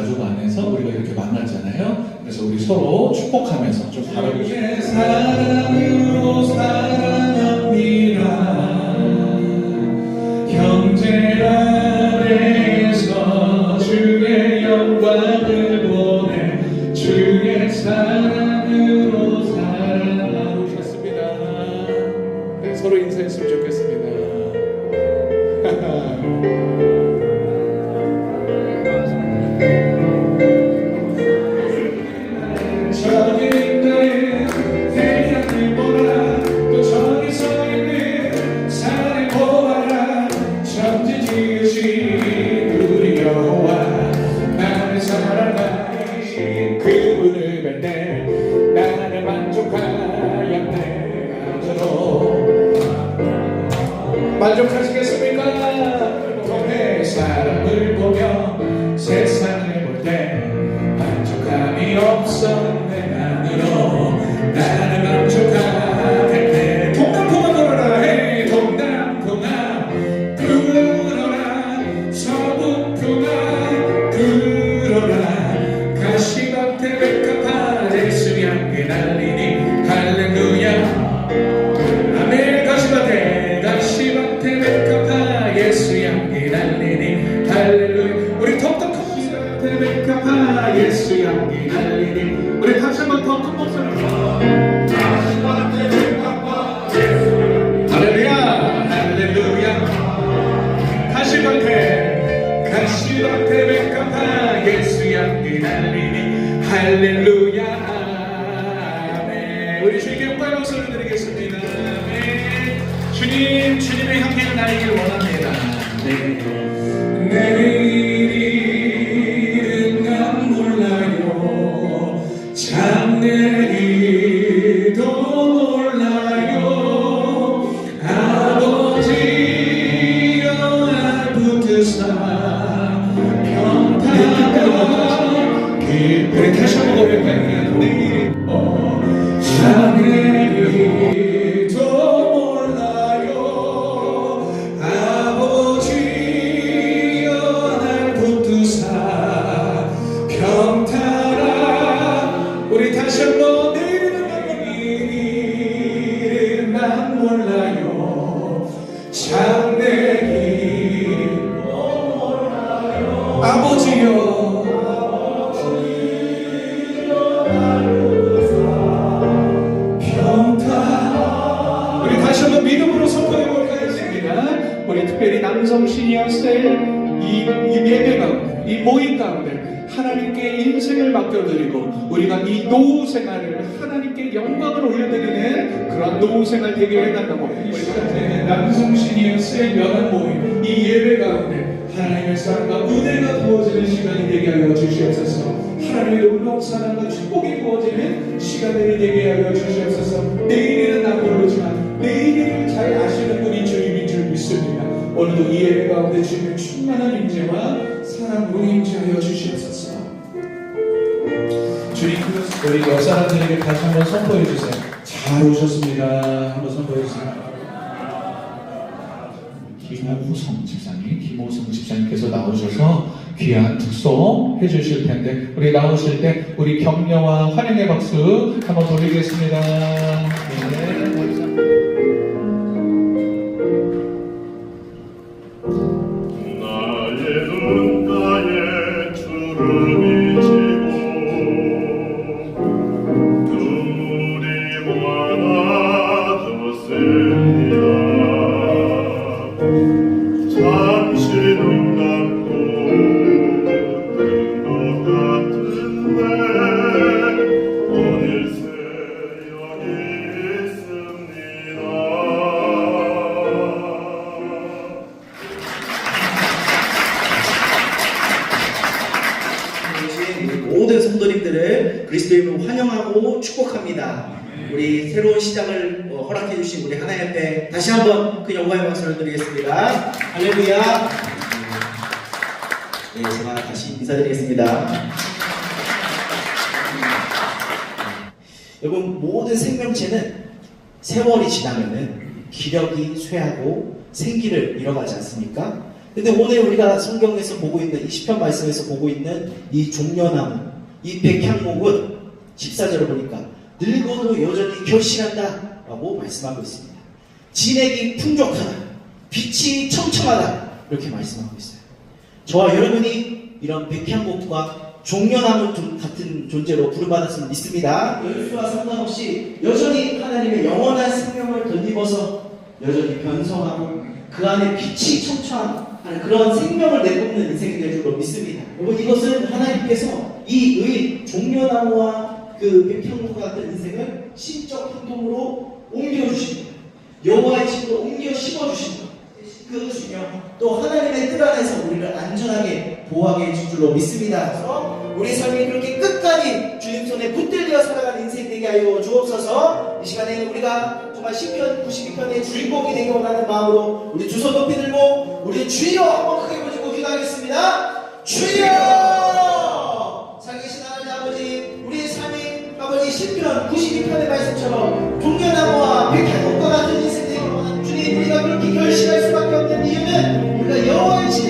가족 안에서 우리가 이렇게 만났잖아요. 그래서 우리 서로 축복하면서 좀 바라보시죠. 사랑으로 사랑 아버지여 평탄 우리 다시 한번 믿음으로 선포해 볼까 했습니다. 우리 특별히 남성 시니어스의 이, 이 예배 가운데, 이 모임 가운데 하나님께 인생을 맡겨드리고 우리가 이 노후 생활을 하나님께 영광을 올려드리는 그런 노후 생활 되게 해달라고 우리 남성 시니어스의 연합 모임 이 예배 가운데 하나님의 사랑과 은혜가 부어지는 시간이 되게 하여 주시옵소서. 하나님의 놀라운 사랑과 축복이 부어지는 시간들이 되게 하여 주시옵소서. 내일은 난 모르지만 내일을 잘 아시는 분이 주님인 줄 믿습니다. 오늘도 이 예배 가운데 주님의 충만한 임재와 사랑으로 임재하여 주시옵소서. 주님 그 우리 옆 사람들에게 다시 한번 선포해 주세요. 잘 오셨습니다. 한번 선포해 주세요. 김호성 집사님, 김호성 집사님께서 나오셔서 귀한 특송 해주실 텐데 우리 나오실 때 우리 격려와 환영의 박수 한번 돌리겠습니다. 생명체는 세월이 지나면은 기력이 쇠하고 생기를 잃어가지 않습니까? 근데 오늘 우리가 성경에서 보고 있는 이 시편 말씀에서 보고 있는 이 종려나무, 이 백향목은 14절을 보니까 늙어도 여전히 결실한다 라고 말씀하고 있습니다. 진액이 풍족하다, 빛이 첨첨하다 이렇게 말씀하고 있어요. 저와 여러분이 이런 백향목과 종려나무 좀 같은 존재로 부름받았음을 믿습니다. 연수와 상관없이 여전히 하나님의 영원한 생명을 덧입어서 여전히 변성하고 그 안에 빛이 첨첨하는 그런 생명을 내뿜는 인생이 될 줄로 믿습니다. 여러분 이것은 하나님께서 이 의 종려나무와 그 백향목 같은 인생을 신적 행동으로 옮겨주십니다. 여호와의 집으로 옮겨 심어주십니다. 그것이며 또 하나님의 뜻 안에서 우리를 안전하게 보호하게 해줄 줄로 믿습니다. 그래서 우리 삶이 그렇게 끝까지 주님 손에 붙들려 살아가는 인생 되게 하여 주옵소서 이 시간에 우리가 정말 시편 92편의 주인공이 되기 원하는 마음으로 우리 두손 높이 들고 우리 주여 한번 크게 부르고 기도하겠습니다. 주여 살계신 하나님 아버지 우리의 삶이 아버지 시편 92편의 말씀처럼 종려나무와 백향목과 같은 인생 되기 원하는 주님 우리가 그렇게 결심할 수밖에 없는 이유는 우리가 여호와의 지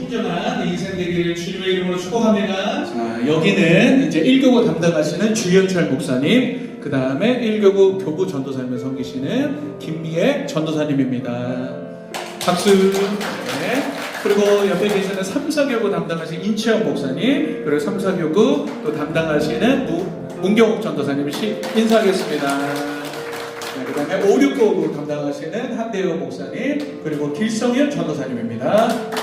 청정한 인생 되기를 주님의 이름으로 축복합니다. 자, 여기는 이제 1교구 담당하시는 주현철 목사님, 그 다음에 1교구 교구 전도사님을 섬기시는 김미애 전도사님입니다. 박수. 네. 그리고 옆에 계시는 3, 4교구 담당하시는 인치현 목사님, 그리고 3, 4교구 또 담당하시는 무, 문경욱 전도사님 시 인사하겠습니다. 네, 그 다음에 5, 6교구 담당하시는 한대호 목사님, 그리고 길성현 전도사님입니다.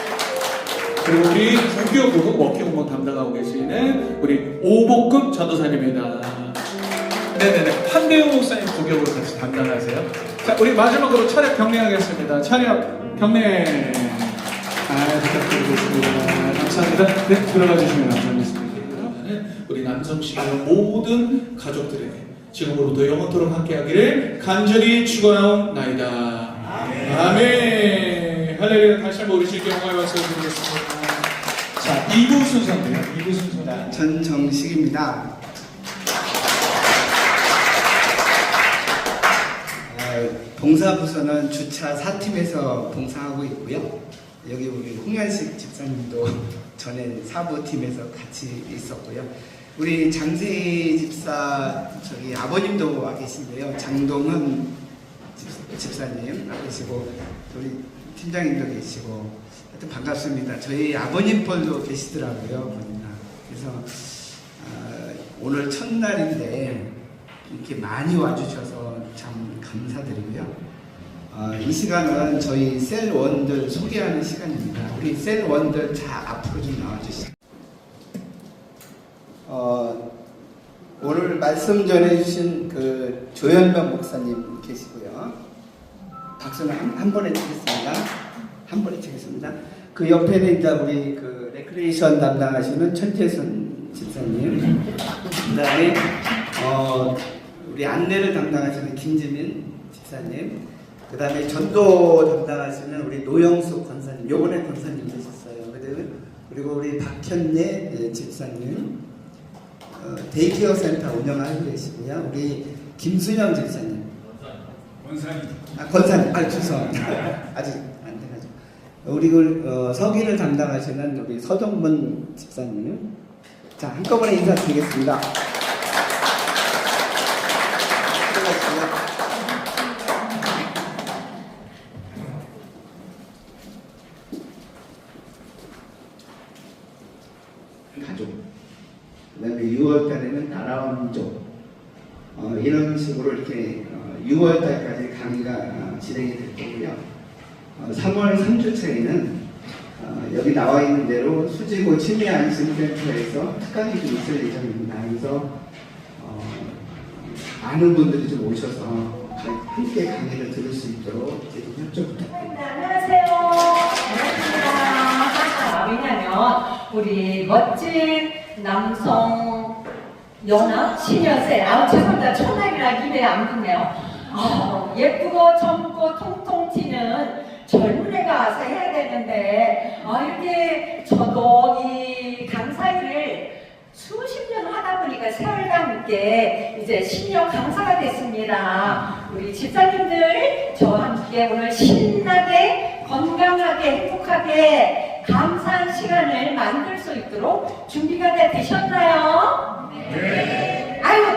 그리고 우리 9교구 워킹홈 담당하고 계시는 우리 오복금 전도사님입니다. 네네네. 한대호 목사님 9교구로 같이 담당하세요. 자, 우리 마지막으로 차례 경례하겠습니다. 차례 경례. 아, 부탁드리겠습니다. 감사합니다. 네, 들어가 주시면 감사하겠습니다. 그러면은 우리 남성시의 모든 가족들에게 지금으로부터 영원토록 함께하기를 간절히 축원하옵나이다. 아멘. 아멘. 할렐루야. 다시 한번 우리 주님께 영광의 박수 드리겠습니다. 자, 2부 순서인데요. 2부 순서다. 전정식입니다. 어, 봉사부서는 주차 4팀에서 봉사하고 있고요. 여기 우리 홍현식 집사님도 전에 사부팀에서 같이 있었고요. 우리 장세희 집사 저기 아버님도 와 계신데요. 장동은 집- 집사님 와 계시고 우리 팀장님도 계시고 하여튼 반갑습니다. 저희 아버님 뻘도 계시더라고요. 보니까. 그래서 아, 오늘 첫날인데 이렇게 많이 와주셔서 참 감사드리고요. 아, 이 시간은 저희 셀원들 소개하는 시간입니다. 우리 셀원들 자 앞으로 좀 나와주시죠. 어, 오늘 말씀 전해주신 그 조현명 목사님 계시고요. 박수는 한, 한 번에 치겠습니다. 한 번에 치겠습니다. 그 옆에는 이제 우리 그 레크레이션 담당하시는 천태선 집사님. 그 다음에 어, 우리 안내를 담당하시는 김지민 집사님. 그 다음에 전도 담당하시는 우리 노영숙 권사님. 요번에 권사님 되셨어요. 그리고- 우리 박현예 예, 집사님. 어, 데이케어 센터 운영하고 계시고요. 우리 김순영 집사님. 아, 권사님. 아, 죄송합니다. 아직 안 돼가지고. 우리 그 어, 서기를 담당하시는 우리 서정문 집사님. 자, 한꺼번에 인사드리겠습니다. 가족. 그 다음에 6월 달에는 나라원족. 어, 이런 식으로 이렇게 어, 6월 달까지 강의가 어, 진행이. 어, 3월 3주차에는 어, 여기 나와 있는 대로 수지고 치매안심센터에서 특강이 좀 있을 예정입니다. 그래서 어, 많은 분들이 좀 오셔서 가- 함께 강의를 들을 수 있도록 좀 협조 부탁드립니다. 네, 안녕하세요. 반갑습니다. 왜냐면 우리 멋진 남성 연하 시녀세 아 죄송합니다 천하이라 입에 안 붙네요. 아, 예쁘고 젊고 통통 튀는 젊은 애가 와서 해야 되는데 아 이렇게 저도 이 강사일을 수십 년 하다 보니까 세월과 함께 이제 신여 강사가 됐습니다. 우리 집사님들 저와 함께 오늘 신나게 건강하게 행복하게 감사한 시간을 만들 수 있도록 준비가 돼 되셨나요? 네. 아유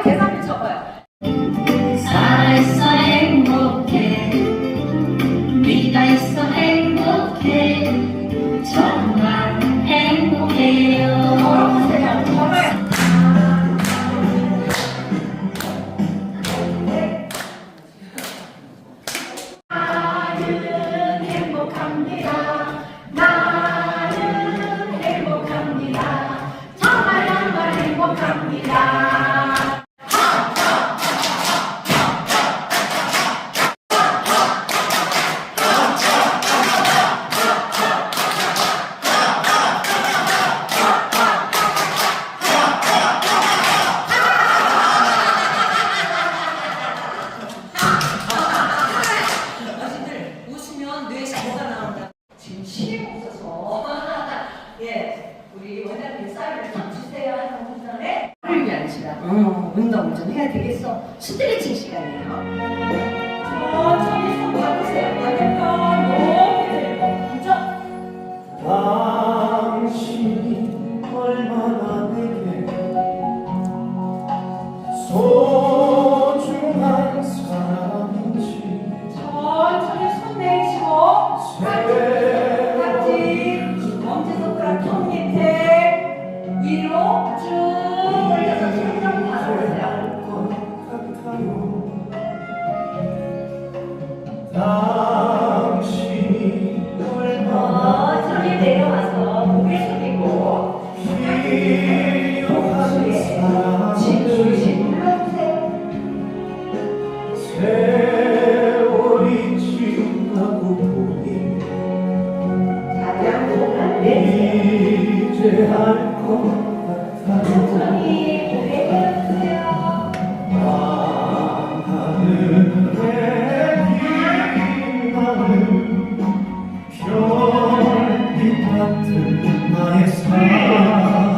같은 나의 사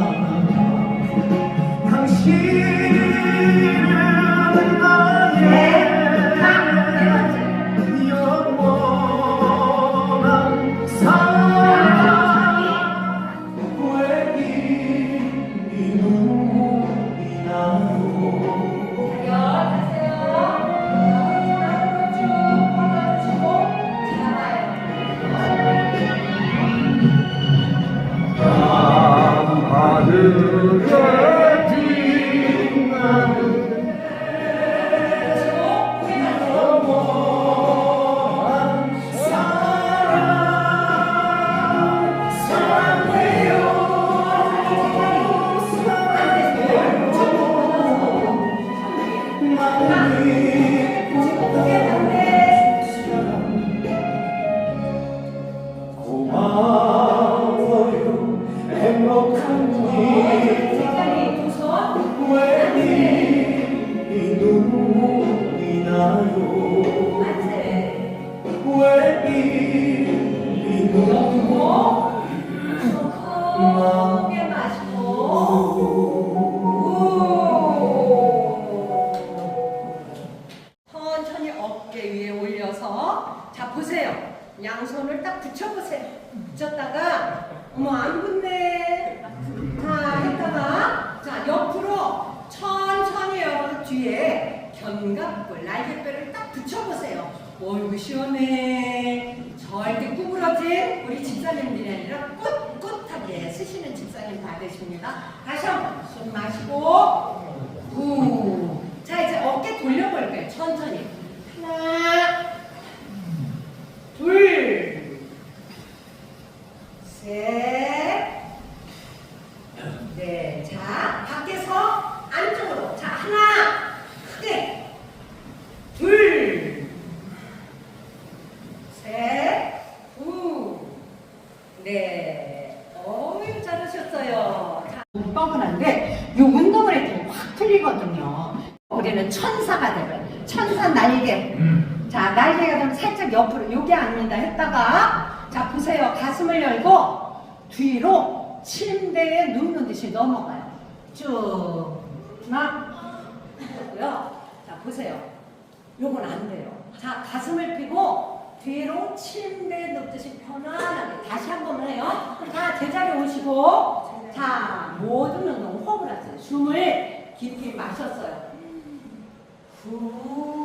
어깨 위에 올려서 자 보세요. 양손을 딱 붙여보세요. 붙였다가 어머 안 붙네. 자 했다가 자 옆으로 천천히 여러분 뒤에 견갑골 날개뼈를 딱 붙여보세요. 어이구 시원해. 절대 구부러진 우리 집사님들이 아니라 꿋꿋하게 쓰시는 집사님 받으십니다. 다시 한번 숨 마시고 후. 자 이제 어깨 하나, 둘, 셋, 넷. 자, 밖에서 안쪽으로. 자, 하나, 가슴을 열고 뒤로 침대에 눕는 듯이 넘어가요. 쭉 하나 됐고요. 자 보세요. 요건 안 돼요. 자 가슴을 펴고 뒤로 침대에 눕듯이 편안하게 다시 한 번 해요. 자 제자리 오시고 자 모든 운동 호흡을 하세요. 숨을 깊이 마셨어요. 후.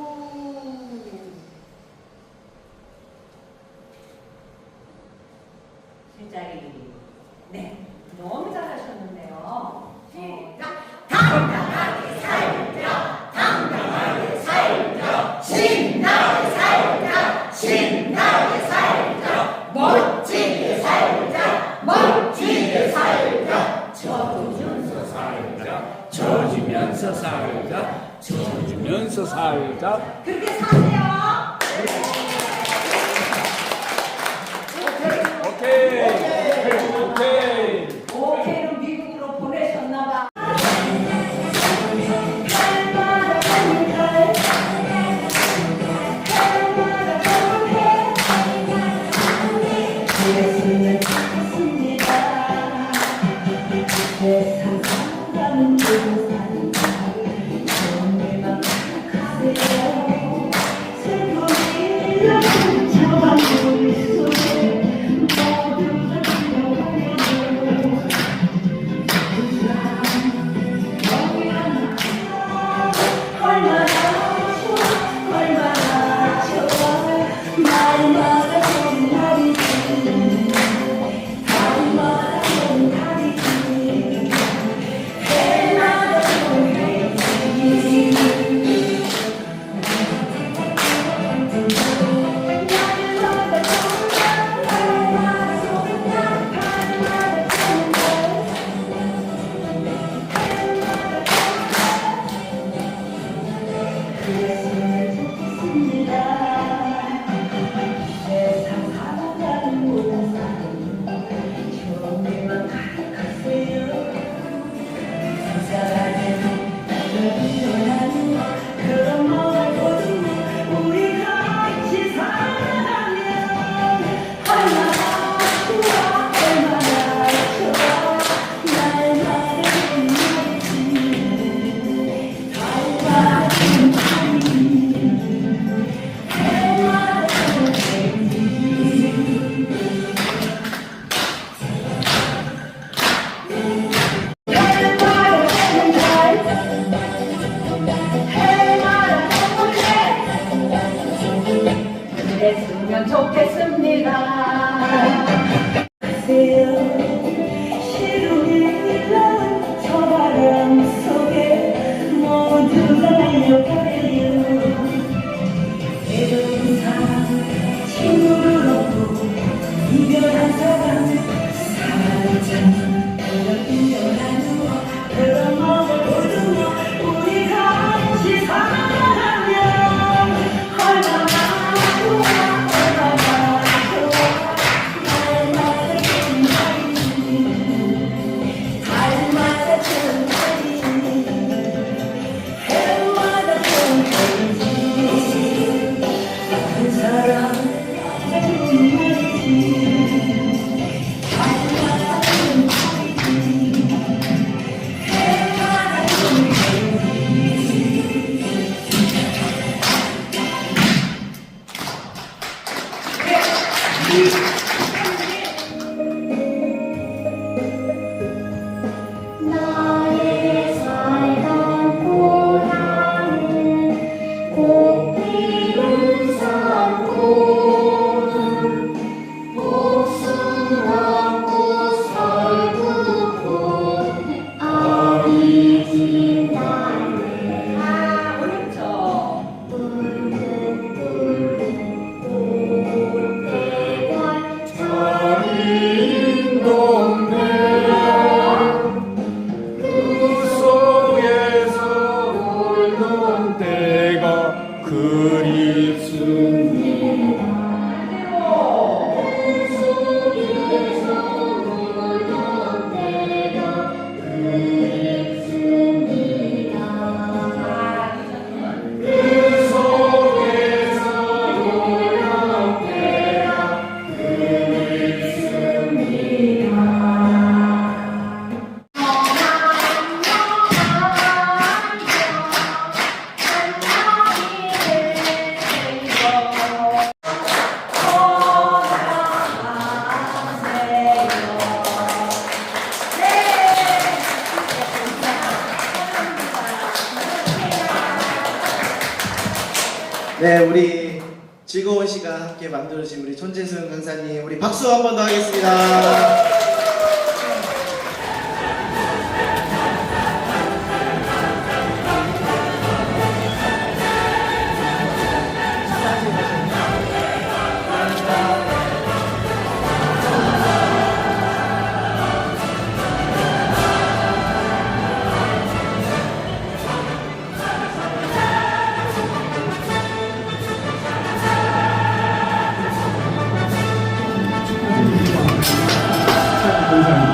you. 네, 우리 즐거운 시간 함께 만들어주신 우리 손재승 강사님, 우리 박수 한 번 더 하겠습니다. 감사합니다.